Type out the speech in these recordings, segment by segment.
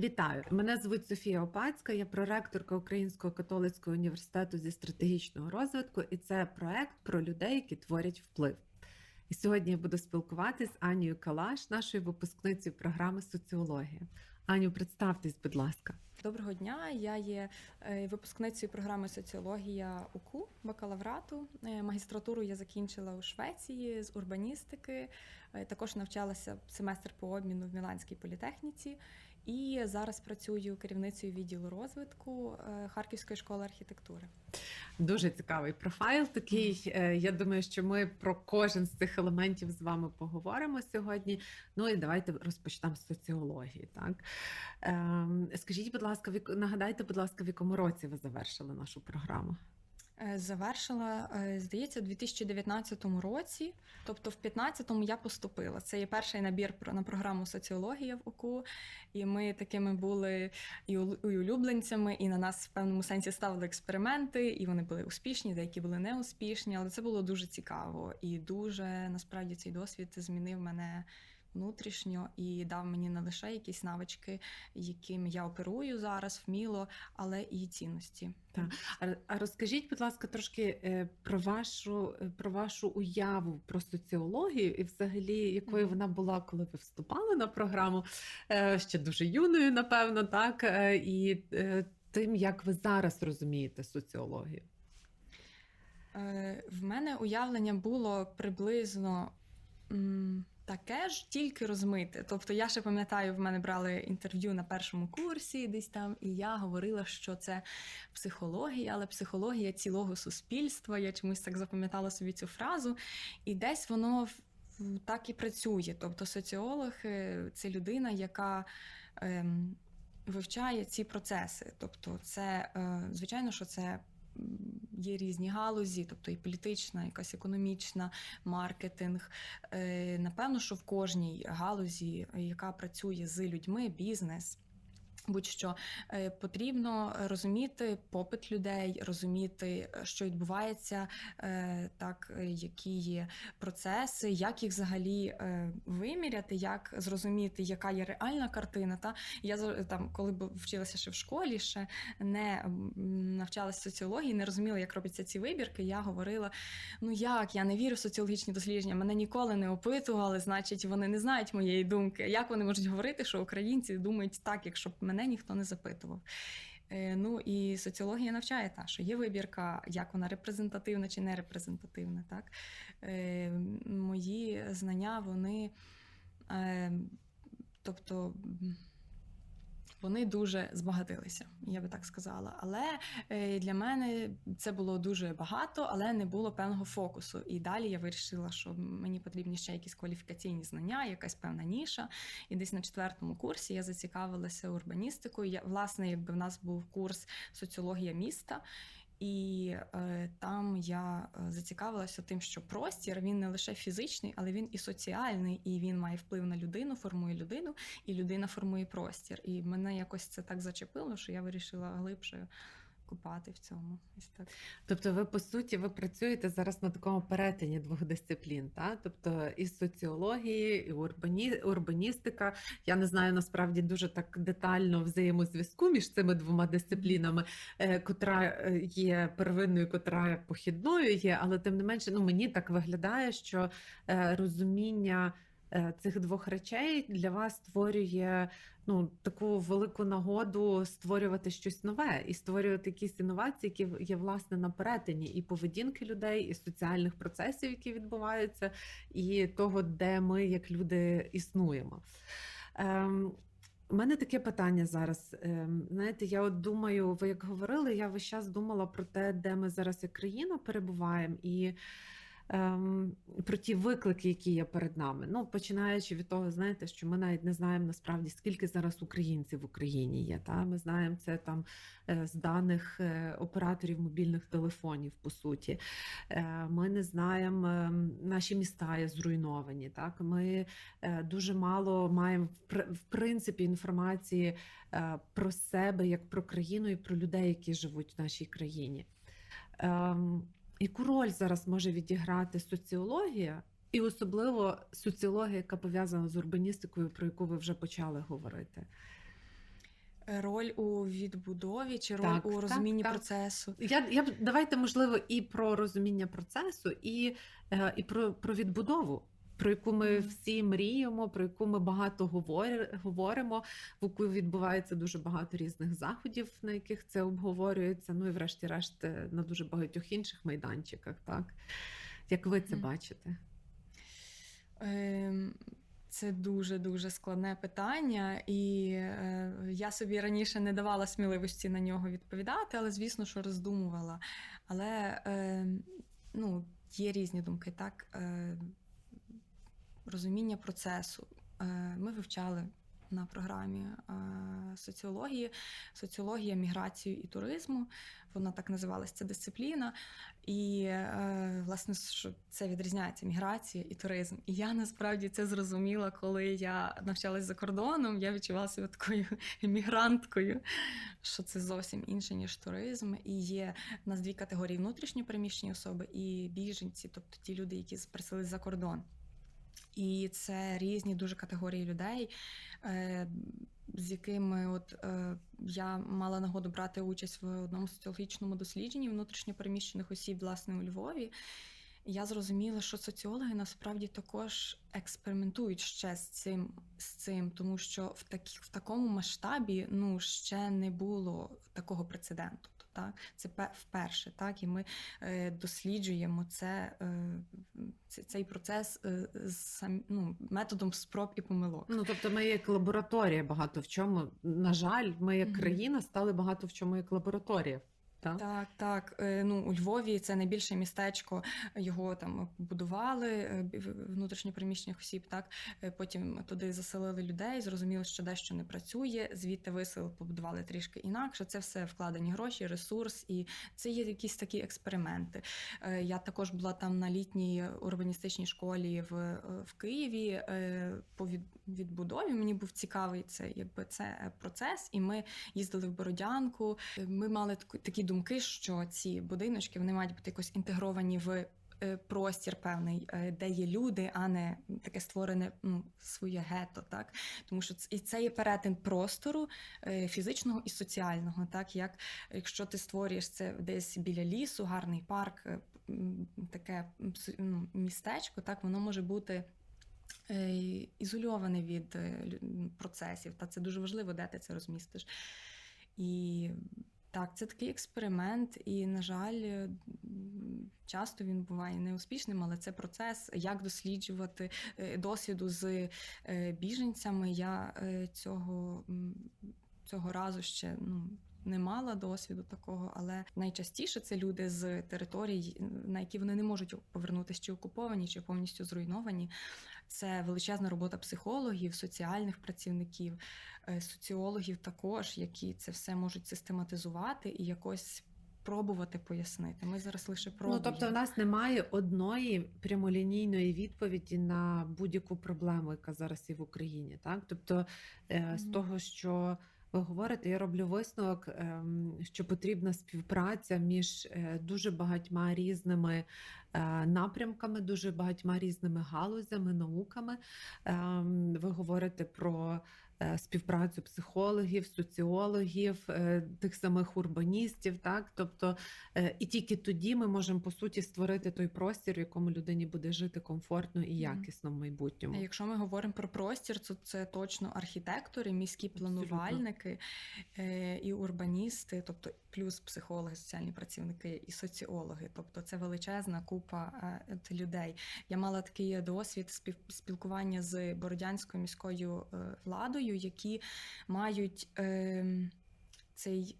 Вітаю! Мене звуть Софія Опацька, я проректорка Українського католицького університету зі стратегічного розвитку, і це проект про людей, які творять вплив. І сьогодні я буду спілкуватися з Анією Калаш, нашою випускницею програми соціологія. Аню, представтесь, будь ласка. Доброго дня. Я є е, випускницею програми соціологія УКУ бакалаврату. Е, Магістратуру я закінчила у Швеції з урбаністики. Е, Також навчалася семестр по обміну в Міланській політехніці. І зараз працюю керівницею відділу розвитку е, Харківської школи архітектури. Дуже цікавий профайл. Такий Е, я думаю, що ми про кожен з цих елементів з вами поговоримо сьогодні. Ну і давайте розпочнемо з соціології. Так ем, скажіть, будь ласка, нагадайте, будь ласка, в якому році ви завершили нашу програму? Е, Завершила, е, здається, у 2019 році, тобто в 2015-му я поступила. Це є перший набір на програму соціологія в УКУ. І ми такими були і улюбленцями, і на нас в певному сенсі ставили експерименти, і вони були успішні, деякі були неуспішні. Але це було дуже цікаво. І дуже насправді цей досвід змінив мене внутрішньо і дав мені не лише якісь навички, якими я оперую зараз вміло, але і цінності. Так. А- розкажіть, будь ласка, трошки е, про вашу е, про вашу уяву про соціологію і взагалі якою вона була, коли ви вступали на програму Е, ще дуже юною, напевно, так і тим, як ви зараз розумієте соціологію. В мене уявлення було приблизно м, таке ж, тільки розмите. Тобто, я ще пам'ятаю, в мене брали інтерв'ю на першому курсі, десь там, і я говорила, що це психологія, але психологія цілого суспільства. Я чомусь так запам'ятала собі цю фразу, і десь воно так і працює. Тобто, соціолог е, це людина, яка. ем, Вивчає ці процеси, тобто, це е, звичайно, що це є різні галузі, тобто і політична, якась економічна, маркетинг. Е, Напевно, що в кожній галузі, яка працює з людьми, бізнес. Будь-що е, потрібно розуміти попит людей, розуміти, е, що відбувається, е, так які є процеси, як їх взагалі виміряти, як зрозуміти, яка є реальна картина. Та я там, коли вчилася ще в школі, ще не навчалася соціології, не розуміла, як робляться ці вибірки. Я говорила: ну як я не вірю в соціологічні дослідження, мене ніколи не опитували, значить, вони не знають моєї думки. Як вони можуть говорити, що українці думають так, якщо б мене ніхто не запитував? Е, Ну і соціологія навчає та, що є вибірка, як вона репрезентативна чи не репрезентативна. Так? Е, Мої знання, вони, е, тобто. Вони дуже збагатилися, я би так сказала. Але е, для мене це було дуже багато, але не було певного фокусу. І далі я вирішила, що мені потрібні ще якісь кваліфікаційні знання, якась певна ніша. І десь на четвертому курсі я зацікавилася урбаністикою. Я, власне, якби в нас був курс соціологія міста. І е, там я е, зацікавилася тим, що простір він не лише фізичний, але він і соціальний, і він має вплив на людину, формує людину, і людина формує простір. І мене якось це так зачепило, що я вирішила глибше купати в цьому. Ось так. Тобто, ви по суті ви працюєте зараз на такому перетині двох дисциплін, та? тобто і соціології, і урбані... урбаністика. Я не знаю насправді дуже так детально взаємозв'язку між цими двома дисциплінами, е, котра е, є первинною, котра похідною є, але тим не менше, ну мені так виглядає, що е, розуміння. Е, Цих двох речей для вас створює ну таку велику нагоду створювати щось нове і створювати якісь інновації, які є власне на перетині і поведінки людей, і соціальних процесів, які відбуваються, і того, де ми як люди існуємо. Ем, у мене таке питання зараз. Ем, Знаєте, я от думаю, ви як говорили, я весь час думала про те, де ми зараз як країна перебуваємо, і про ті виклики, які є перед нами. Ну, починаючи від того, знаєте, що ми навіть не знаємо насправді, скільки зараз українців в Україні є. Та? Ми знаємо це там е, з даних е, операторів мобільних телефонів, по суті. Е, Ми не знаємо, ем, наші міста є зруйновані. Так? Ми дуже мало маємо в пр- принципі інформації про себе як про країну і про людей, які живуть в нашій країні. Яку роль зараз може відіграти соціологія, і особливо соціологія, яка пов'язана з урбаністикою, про яку ви вже почали говорити? Роль у відбудові чи роль Так, у розумінні так. процесу? Я, я давайте, можливо, і про розуміння процесу, і, е, і про, про відбудову. Про яку ми всі мріємо, про яку ми багато говоримо, в яку відбувається дуже багато різних заходів, на яких це обговорюється. Ну і врешті-решт е, на дуже багатьох інших майданчиках. Так як ви це бачите? Ем, Це дуже дуже складне питання, і е, я собі раніше не давала сміливості на нього відповідати, але звісно, що роздумувала. Але е, ну, є різні думки, так. Е, розуміння процесу. Е, Ми вивчали на програмі е, соціології, соціологія міграцію і туризму. Вона так називалася ця дисципліна. І е, власне, що це відрізняється міграція і туризм. І я насправді це зрозуміла, коли я навчалась за кордоном. Я відчувала себе такою емігранткою, що це зовсім інше, ніж туризм. І є в нас дві категорії: внутрішньо переміщені особи і біженці, тобто ті люди, які приселились за кордон. І це різні дуже категорії людей, е, з якими от е, я мала нагоду брати участь в одному соціологічному дослідженні внутрішньопереміщених осіб, власне, у Львові. Я зрозуміла, що соціологи насправді також експериментують ще з цим, з цим тому що в, такі, в такому масштабі ну, ще не було такого прецеденту. Так, це пе- вперше, так, і ми е, досліджуємо це, е, цей процес е, ну, методом спроб і помилок. Ну тобто, ми як лабораторія багато в чому. На жаль, ми як країна стали багато в чому як лабораторія. Так? Так, так. Е, Ну, у Львові це найбільше містечко. Його там будували е, внутрішньопереміщених осіб. Так Е, потім туди заселили людей, зрозуміли, що дещо не працює. Звідти висел побудували трішки інакше. Це все вкладені гроші, ресурс, і це є якісь такі експерименти. Е, Я також була там на літній урбаністичній школі в, е, в Києві е, по від, відбудові. Мені був цікавий це, якби це е, процес, і ми їздили в Бородянку. Е, Ми мали такі думки, що ці будиночки вони мають бути якось інтегровані в. е, Простір певний, е, де є люди, а не таке створене ну, своє гето, так тому що ц- і це є перетин простору е, фізичного і соціального, так як якщо ти створюєш це десь біля лісу, гарний парк, таке ну, містечко, так воно може бути ізольоване від процесів. Та це дуже важливо, де ти це розмістиш. І так, це такий експеримент, і, на жаль, е, часто він буває неуспішним, але це процес, як досліджувати е, досвіду з е, біженцями. Я цього, цього разу ще ну, не мала досвіду такого, але найчастіше це люди з територій, на які вони не можуть повернутися чи окуповані, чи повністю зруйновані. Це величезна робота психологів, соціальних працівників, е, соціологів також, які це все можуть систематизувати і якось пробувати пояснити. Ми зараз лише пробуємо. Ну, тобто, в нас немає одної прямолінійної відповіді на будь-яку проблему, яка зараз є в Україні. Так, тобто, е, з Мгм. того, що ви говорите, я роблю висновок, ем, що потрібна співпраця між е, дуже багатьма різними напрямками, дуже багатьма різними галузями, науками. Ем, Ви говорите про е, співпрацю психологів, соціологів, е, тих самих урбаністів, так тобто. Е, І тільки тоді ми можемо по суті створити той простір, в якому людині буде жити комфортно і якісно в майбутньому. Якщо ми говоримо про простір, то це точно архітектори, міські планувальники е, і урбаністи, тобто плюс психологи, соціальні працівники і соціологи. Тобто це величезна купа е, людей. Я мала такий досвід спілкування з бородянською міською е, владою, які мають е, цей.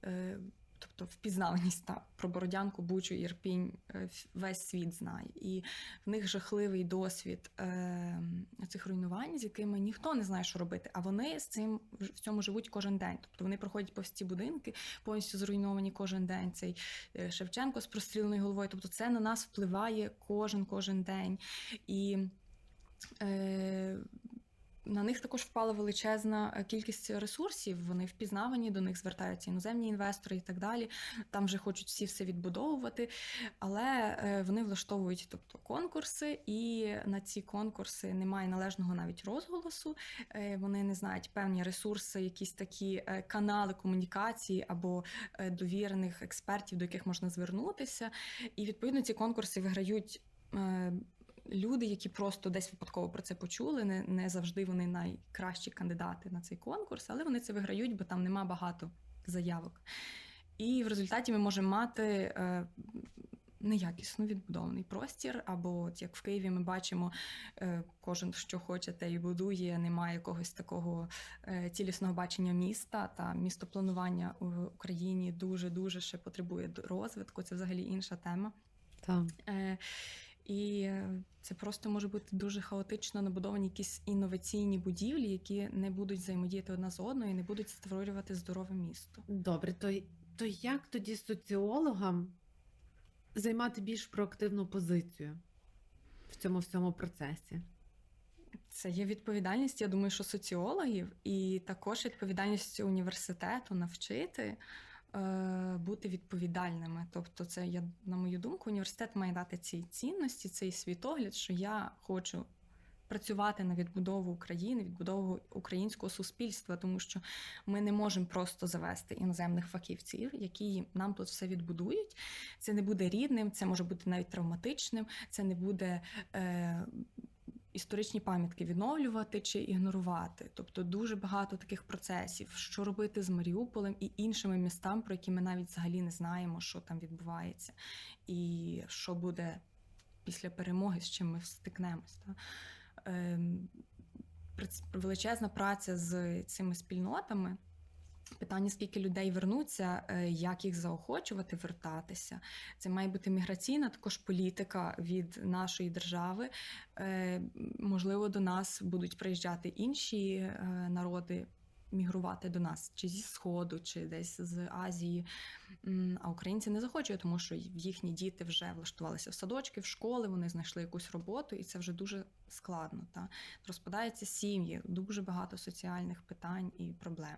Тобто впізнаваність та про Бородянку, Бучу, Ірпінь е, весь світ знає. І в них жахливий досвід е, цих руйнувань, з якими ніхто не знає, що робити. А вони з цим в цьому живуть кожен день. Тобто вони проходять повз ці будинки, повністю зруйновані кожен день. Цей е, Шевченко з простріленою головою. Тобто це на нас впливає кожен кожен день. І е, на них також впала величезна е, кількість ресурсів. Вони впізнавані, до них звертаються іноземні інвестори і так далі. Там вже хочуть всі все відбудовувати, але е, вони влаштовують тобто конкурси, і на ці конкурси немає належного навіть розголосу. Е, Вони не знають певні ресурси, якісь такі канали комунікації або довірених експертів, до яких можна звернутися. І відповідно ці конкурси виграють. Люди, які просто десь випадково про це почули, не, не завжди вони найкращі кандидати на цей конкурс, але вони це виграють, бо там нема багато заявок. І в результаті ми можемо мати е, неякісно відбудований простір, або от як в Києві ми бачимо, е, кожен що хоче, те і будує, немає якогось такого е, цілісного бачення міста. Та містопланування в Україні дуже дуже ще потребує розвитку. Це взагалі інша тема. Так. Е, і е, це просто може бути дуже хаотично набудовані якісь інноваційні будівлі, які не будуть взаємодіяти одна з одною і не будуть створювати здорове місто. Добре, то, то як тоді соціологам займати більш проактивну позицію в цьому всьому процесі? Це є відповідальність, я думаю, що соціологів, і також відповідальність університету навчити бути відповідальними. Тобто, це я, на мою думку, університет має дати ці цінності, цей світогляд, що я хочу. Працювати на відбудову України, відбудову українського суспільства, тому що ми не можемо просто завести іноземних фахівців, які нам тут все відбудують. Це не буде рідним, це може бути навіть травматичним, це не буде е, історичні пам'ятки відновлювати чи ігнорувати. Тобто дуже багато таких процесів, що робити з Маріуполем і іншими містами, про які ми навіть взагалі не знаємо, що там відбувається, і що буде після перемоги, з чим ми стикнемось. Та? Ем, величезна праця з цими спільнотами. Питання, скільки людей вернуться, е, як їх заохочувати вертатися. Це має бути міграційна також політика від нашої держави. Е, Можливо, до нас будуть приїжджати інші е, народи. Мігрувати до нас чи зі Сходу, чи десь з Азії. А українці не захочуть, тому що їхні діти вже влаштувалися в садочки, в школи, вони знайшли якусь роботу, і це вже дуже складно. Та? Розпадаються сім'ї, дуже багато соціальних питань і проблем,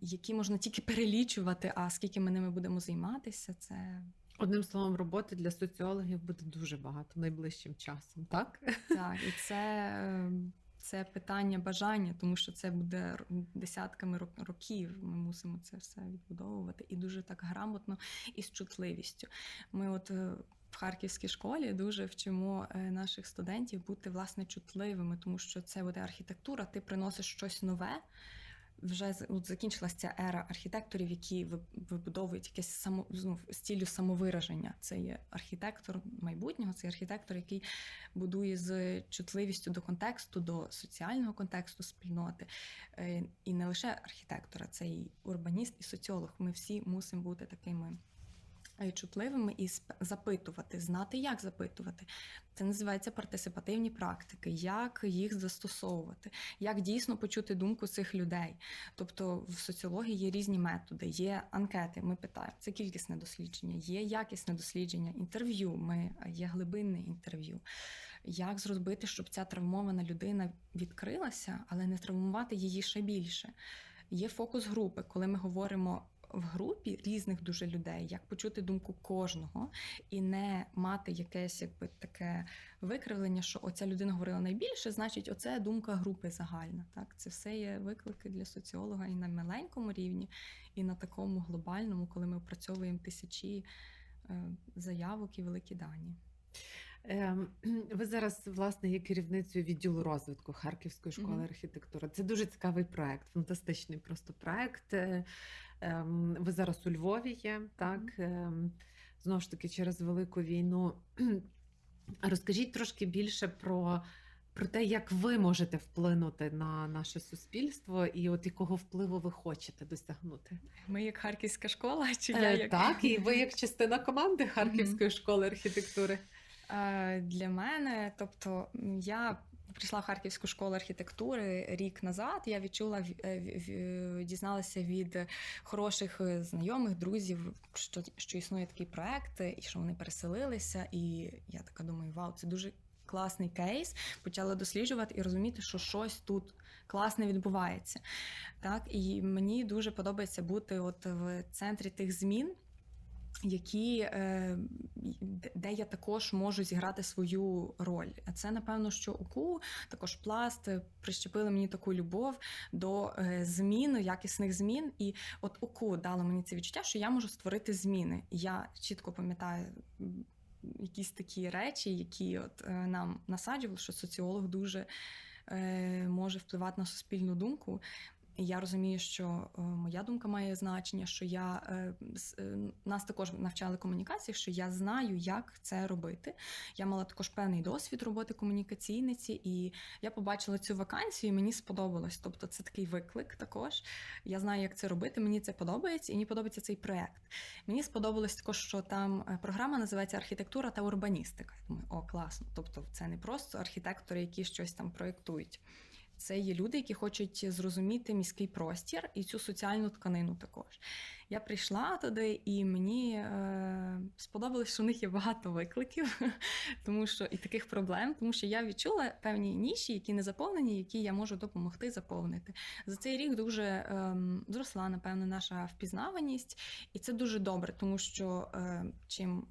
які можна тільки перелічувати, а скільки ми ними будемо займатися, це Одним словом, роботи для соціологів буде дуже багато найближчим часом, так? так, і це. Це питання бажання, тому що це буде десятками рок- років. Ми мусимо це все відбудовувати і дуже так грамотно і з чутливістю. Ми, от е, в харківській школі, дуже вчимо е, наших студентів бути власне чутливими, тому що це буде архітектура. Ти приносиш щось нове. Вже от закінчилася ця ера архітекторів, які вибудовують якесь само ну, з самовираження. Це є архітектор майбутнього, це архітектор, який будує з чутливістю до контексту, до соціального контексту спільноти. Е, І не лише архітектора, це і урбаніст, і соціолог. Ми всі мусимо бути такими чутливими і запитувати, знати, як запитувати. Це називається партисипативні практики, як їх застосовувати, як дійсно почути думку цих людей. Тобто в соціології є різні методи, є анкети. Ми питаємо, це кількісне дослідження, є якісне дослідження, інтерв'ю. Ми є глибинне інтерв'ю. Як зробити, щоб ця травмована людина відкрилася, але не травмувати її ще більше? Є фокус групи, коли ми говоримо в групі різних дуже людей, як почути думку кожного і не мати якесь якби таке викривлення, що оця людина говорила найбільше, значить, оце думка групи загальна. Так, це все є виклики для соціолога і на маленькому рівні, і на такому глобальному, коли ми опрацьовуємо тисячі е, заявок і великі дані. Ем, Ви зараз, власне, є керівницею відділу розвитку Харківської школи Мгм. архітектури. Це дуже цікавий проект, фантастичний просто проект. Ем, Ви зараз у Львові є, так? Ем, Знову ж таки, через велику війну. Розкажіть трошки більше про, про те, як ви можете вплинути на наше суспільство і от якого впливу ви хочете досягнути. Ми як харківська школа, чи я Е, як Так, і ви як частина команди Харківської школи архітектури. Е, Для мене, тобто, я прийшла в Харківську школу архітектури рік назад. Я відчула е, в- дізналася від хороших е, знайомих, друзів, що, що існує такий проект, і що вони переселилися. І я така думаю, вау, це дуже класний кейс, почала досліджувати і розуміти, що щось тут класне відбувається. Так, і мені дуже подобається бути от в центрі тих змін. Які е, де- я також можу зіграти свою роль. А це напевно, що УКУ, також пласт прищепили мені таку любов до е, змін, якісних змін. І от УКУ дало мені це відчуття, що я можу створити зміни. Я чітко пам'ятаю якісь такі речі, які от е, нам насаджували, що соціолог дуже може впливати на суспільну думку. Я розумію, що е, моя думка має значення, що я е, е, нас також навчали комунікації, що я знаю, як це робити. Я мала також певний досвід роботи комунікаційниці, і я побачила цю вакансію, і мені сподобалось. Тобто, це такий виклик також. Я знаю, як це робити. Мені це подобається, і мені подобається цей проект. Мені сподобалось також, що там програма називається архітектура та урбаністика. Я думаю, о, класно. Тобто, це не просто архітектори, які щось там проєктують. Це є люди, які хочуть зрозуміти міський простір і цю соціальну тканину також. Я прийшла туди, і мені е, сподобалось, що в них є багато викликів, тому що і таких проблем, тому що я відчула певні ніші, які не заповнені, які я можу допомогти заповнити. За цей рік дуже ем, зросла, напевно, наша впізнаваність, і це дуже добре, тому що е, чим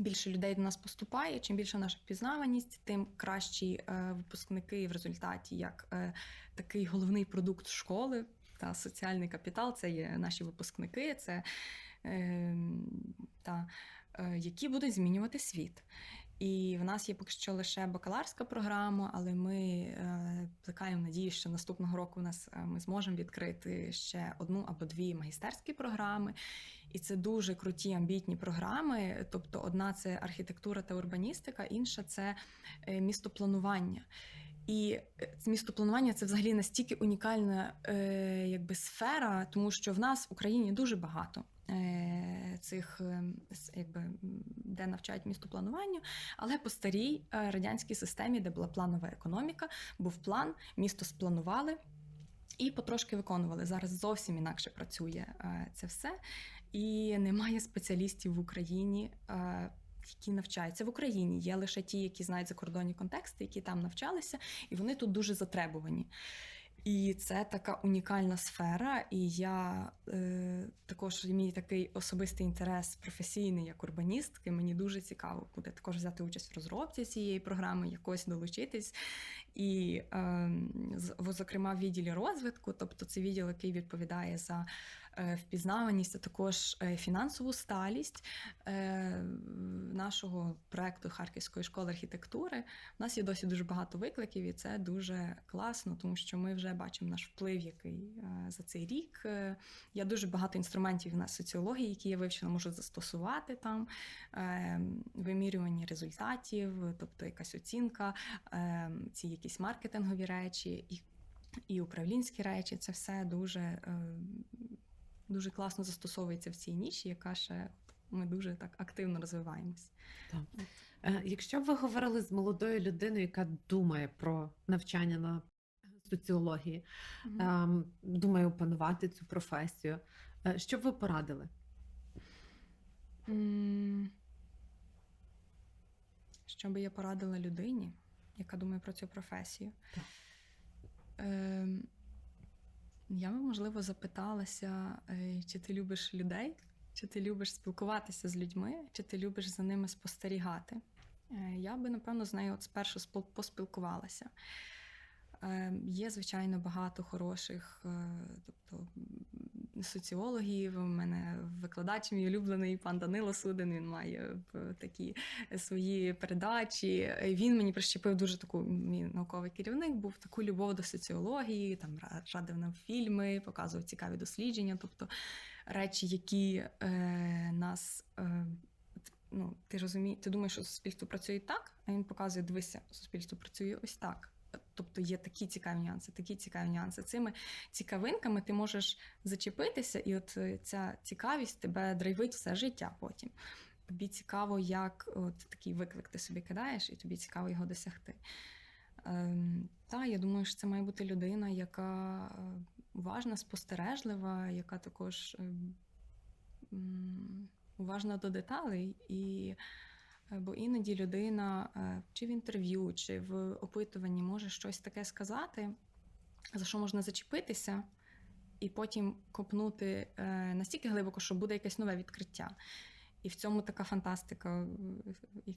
більше людей до нас поступає, чим більша наша впізнаваність, тим кращі е, випускники в результаті, як е, такий головний продукт школи та соціальний капітал це є наші випускники, це е, та, е, які будуть змінювати світ. І в нас є поки що лише бакаларська програма, але ми е, плекаємо надію, що наступного року у нас е, ми зможемо відкрити ще одну або дві магістерські програми. І це дуже круті амбітні програми. Тобто, одна це архітектура та урбаністика, інша це е, містопланування. І е, з містопланування це взагалі настільки унікальна е, якби, сфера, тому що в нас в Україні дуже багато е, цих, е, якби, де навчають містоплануванню, але по старій е, радянській системі, де була планова економіка, був план, місто спланували. І потрошки виконували. Зараз зовсім інакше працює е, це все. І немає спеціалістів в Україні, е, які навчаються в Україні. Є лише ті, які знають закордонні контексти, які там навчалися, і вони тут дуже затребувані. І це така унікальна сфера. І я е, також мій такий особистий інтерес професійний як урбаністки. Мені дуже цікаво буде також взяти участь в розробці цієї програми, якось долучитись. І, зокрема, в відділі розвитку, тобто це відділ, який відповідає за е, впізнаваність, а також е, фінансову сталість е, нашого проекту Харківської школи архітектури. У нас є досі дуже багато викликів, і це дуже класно, тому що ми вже бачимо наш вплив, який за цей рік. Я дуже багато інструментів на соціології, які я вивчила, можу застосувати там, е, вимірювання результатів, тобто якась оцінка, е, ці якісь маркетингові речі і, і управлінські речі. Це все дуже, е, дуже класно застосовується в цій ніші, яка ще ми дуже так активно розвиваємось. Е, Якщо б ви говорили з молодою людиною, яка думає про навчання на соціології, ем, думає опанувати цю професію, е, що б ви порадили? Що би я порадила людині, яка думає про цю професію? Так. Ем, Я би, можливо, запиталася, е, чи ти любиш людей, чи ти любиш спілкуватися з людьми, чи ти любиш за ними спостерігати. Е, Я би, напевно, з нею от спершу поспілкувалася. Е, Є, звичайно, багато хороших, е, тобто соціологів. У мене викладач мій улюблений пан Данило Судин. Він має е, такі свої передачі. Е, Він мені прищепив дуже таку мій науковий керівник, був таку любов до соціології, там ра- радив нам фільми, показував цікаві дослідження, тобто речі, які е, нас. Е, Ну, ти розумієш, ти думаєш, що суспільство працює так, а він показує, дивися, суспільство працює ось так. Тобто є такі цікаві нюанси, такі цікаві нюанси. Цими цікавинками ти можеш зачепитися, і от е, ця цікавість тебе драйвить все життя потім. Тобі цікаво, як от такий виклик ти собі кидаєш, і тобі цікаво його досягти. Ем, та, я думаю, що це має бути людина, яка е, уважна, спостережлива, яка також ем, уважна до деталей і Бо іноді людина е, чи в інтерв'ю, чи в опитуванні може щось таке сказати, за що можна зачепитися, і потім копнути е, настільки глибоко, що буде якесь нове відкриття. І в цьому така фантастика, е, і,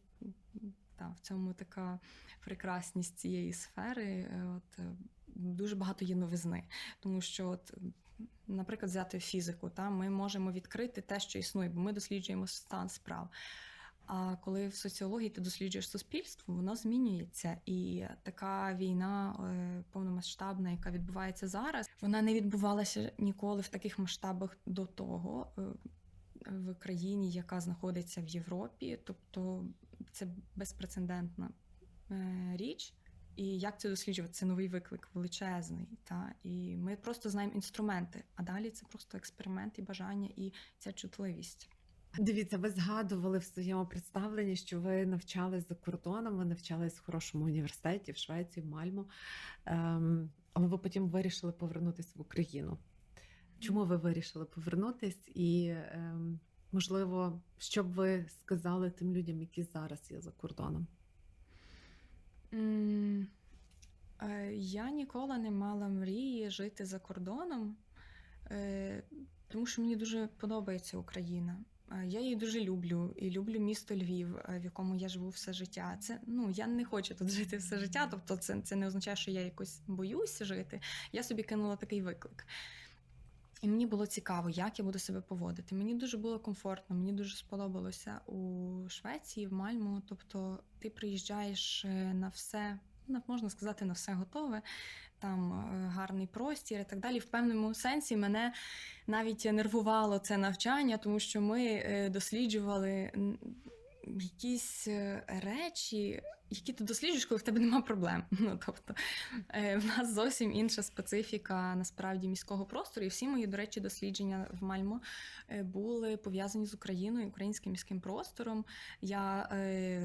та, в цьому така прекрасність цієї сфери. От, дуже багато є новизни. Тому що, от, наприклад, взяти фізику, та, ми можемо відкрити те, що існує, бо ми досліджуємо стан справ. А коли в соціології ти досліджуєш суспільство, воно змінюється. І така війна е, повномасштабна, яка відбувається зараз, вона не відбувалася ніколи в таких масштабах до того е, в країні, яка знаходиться в Європі. Тобто це безпрецедентна е, річ. І як це досліджувати? Це новий виклик величезний. Та? І ми просто знаємо інструменти, а далі це просто експеримент і бажання, і ця чутливість. Дивіться, ви згадували в своєму представленні, що ви навчались за кордоном, ви навчались в хорошому університеті в Швеції, в Мальмо, ем, але ви потім вирішили повернутися в Україну. Чому ви вирішили повернутись? І, ем, можливо, що б ви сказали тим людям, які зараз є за кордоном? Е, Я ніколи не мала мрії жити за кордоном, е, тому що мені дуже подобається Україна. Я її дуже люблю і люблю місто Львів, е, в якому я живу все життя. Це ну я не хочу тут жити все життя. Тобто, це, це не означає, що я якось боюсь жити. Я собі кинула такий виклик. І мені було цікаво, як я буду себе поводити. Мені дуже було комфортно, мені дуже сподобалося у Швеції, в Мальму. Тобто, ти приїжджаєш е, на все, можна сказати, на все готове. Там е, гарний простір і так далі. В певному сенсі мене навіть нервувало це навчання, тому що ми е, досліджували якісь е, речі, які ти досліджуєш, коли в тебе нема проблем. Ну, тобто, е, в нас зовсім інша специфіка насправді міського простору. І всі мої, до речі, дослідження в Мальмо е, були пов'язані з Україною, українським міським простором. Я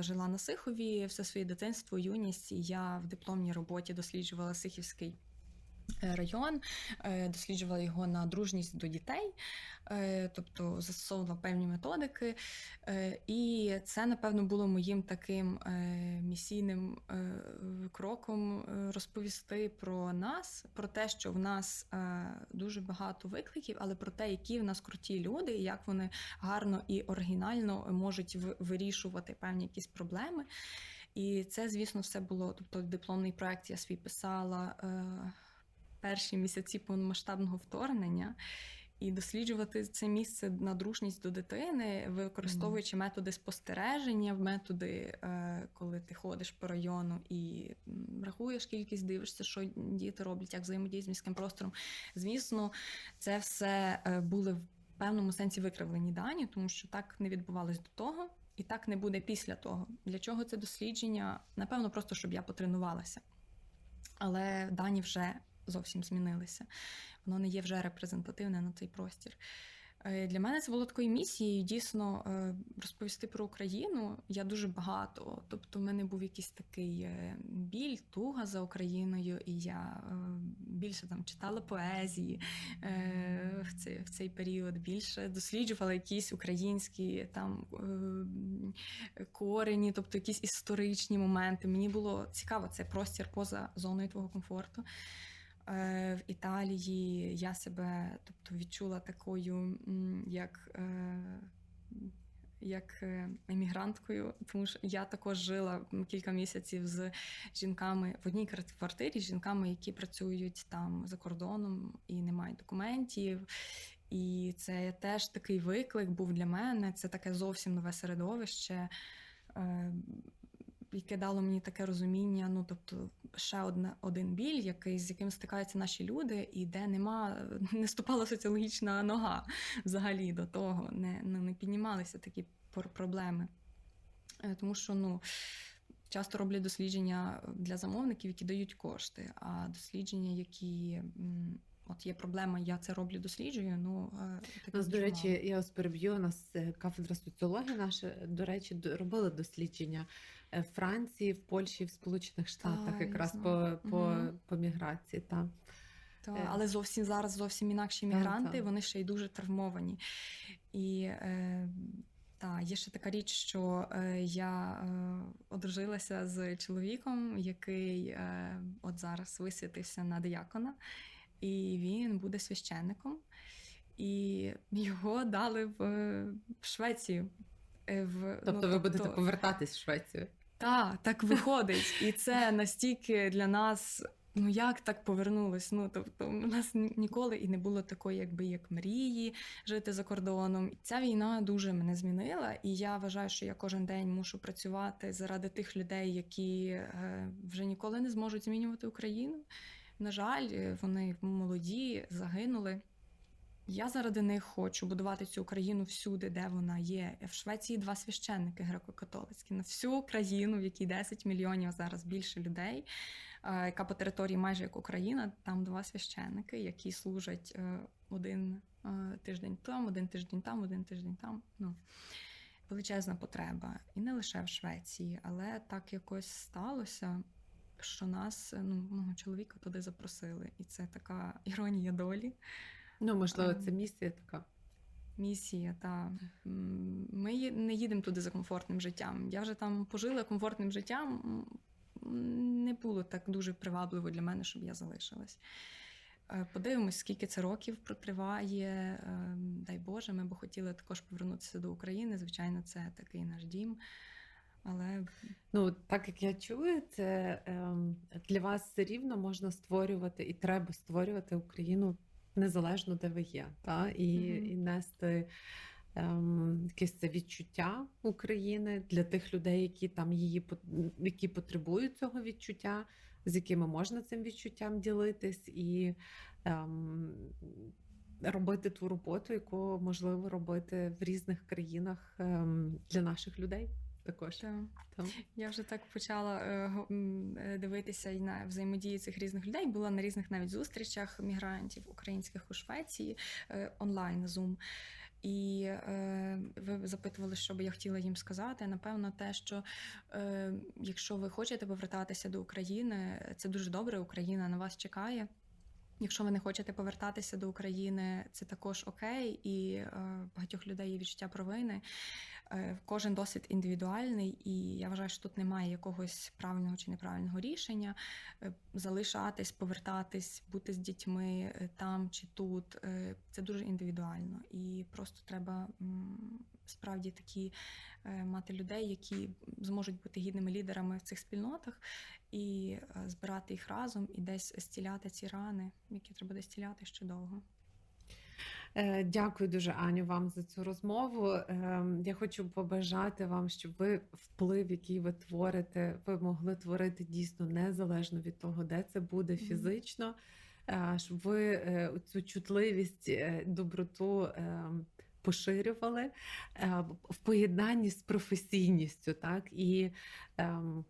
жила на Сихові все своє дитинство, юність. і Я в дипломній роботі досліджувала Сихівський. Е, Район е, досліджувала його на дружність до дітей, е, тобто застосовувала певні методики. І це, напевно, було моїм таким місійним кроком розповісти про нас, про те, що в нас дуже багато викликів, але про те, які в нас круті люди, і як вони гарно і оригінально можуть вирішувати певні якісь проблеми. І це, звісно, все було. Тобто, дипломний проект я свій писала перші місяці повномасштабного вторгнення. І досліджувати це місце на дружність до дитини, використовуючи методи спостереження, методи, е, коли ти ходиш по району і рахуєш кількість, дивишся, що діти роблять, як взаємодіють з міським простором. Звісно, це все е, були в певному сенсі викривлені дані, тому що так не відбувалось до того, і так не буде після того. Для чого це дослідження? Напевно, просто щоб я потренувалася. Але дані вже зовсім змінилися. Воно не є вже репрезентативне на цей простір. Е, Для мене це було такою місією дійсно е, розповісти про Україну. Я дуже багато. Тобто, в мене був якийсь такий е, біль, туга за Україною, і я більше там читала поезії в цей, в цей період, більше досліджувала якісь українські там корені, тобто якісь історичні моменти. Мені було цікаво, це простір поза зоною твого комфорту. Е, В Італії я себе тобто, відчула такою, як, е, як е, емігранткою, тому що я також жила кілька місяців з жінками в одній квар- квартирі, з жінками, які працюють там за кордоном і не мають документів. І це теж такий виклик був для мене. Це таке зовсім нове середовище. Яке дало мені таке розуміння, ну тобто ще одна, один біль, який, з яким стикаються наші люди, і де нема, не ступала соціологічна нога взагалі до того, не, ну, не піднімалися такі проблеми. Е, Тому що ну, часто роблять дослідження для замовників, які дають кошти, а дослідження, які. От є проблема, я це роблю, досліджую. Ну е, нас, до речі, я вас переб'ю. У нас е, кафедра соціології наша, до речі, робила дослідження в Франції, в Польщі, в Сполучених Штатах, я якраз по, по, Мгм. по міграції. Та. Та, Е. але зовсім зараз зовсім інакші Та, мігранти, та. вони ще й дуже травмовані. І е, Та є ще така річ, що е, я е, одружилася з чоловіком, який е, от зараз висвітився на диякона, і він буде священником. І його дали в, в Швецію. Е, В, Тобто ви будете повертатись в Швецію. Так, так виходить. І це настільки для нас. Ну як так повернулось? Ну тобто, у нас ніколи і не було такої, якби як мрії жити за кордоном. Ця війна дуже мене змінила, і я вважаю, що я кожен день мушу працювати заради тих людей, які е, вже ніколи не зможуть змінювати Україну. На жаль, е, вони молоді, загинули. Я заради них хочу будувати цю Україну всюди, де вона є. В Швеції два священники греко-католицькі на всю країну, в якій 10 мільйонів зараз більше людей, е, яка по території майже як Україна. Там два священники, які служать е, один е, тиждень там, один тиждень там, один тиждень там. Ну величезна потреба. І не лише в Швеції, але так якось сталося. Що нас, е, ну, мого чоловіка туди запросили, і це така іронія долі. Ну, можливо, Ем. це місія така. Місія, та ми не їдемо туди за комфортним життям. Я вже там пожила комфортним життям. Не було так дуже привабливо для мене, щоб я залишилась. Е, Подивимось, скільки це років протриває. Е, Дай Боже, ми б хотіли також повернутися до України. Звичайно, це такий наш дім. Але Ну, так як я чую, це ем, для вас все рівно можна створювати і треба створювати Україну незалежно, де ви є, та? І, Мгм. і нести ем, якесь це відчуття України для тих людей, які там її які потребують цього відчуття, з якими можна цим відчуттям ділитись, і ем, робити ту роботу, яку можливо робити в різних країнах ем, для наших людей також. та, Та. Я вже так почала е, е, дивитися і на взаємодії цих різних людей. Була на різних навіть зустрічах мігрантів українських у Швеції е, онлайн Zoom. І е, ви запитували, що би я хотіла їм сказати. Напевно, те, що е, якщо ви хочете повертатися до України, це дуже добре. Україна на вас чекає. Якщо ви не хочете повертатися до України, це також окей, і е, багатьох людей є відчуття провини. Е, Кожен досвід індивідуальний, і я вважаю, що тут немає якогось правильного чи неправильного рішення. Е, Залишатись, повертатись, бути з дітьми е, там чи тут це дуже індивідуально. І просто треба справді такі мати людей, які зможуть бути гідними лідерами в цих спільнотах і збирати їх разом і десь зціляти ці рани, які треба десь зціляти ще довго. Е, Дякую дуже, Аню, вам за цю розмову. Ем, Я хочу побажати вам, щоб ви вплив, який ви творите, ви могли творити дійсно незалежно від того, де це буде фізично, е, щоб ви е, цю чутливість, доброту. ем, Поширювали в поєднанні з професійністю, так і ем,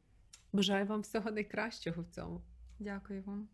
бажаю вам всього найкращого в цьому. Дякую вам.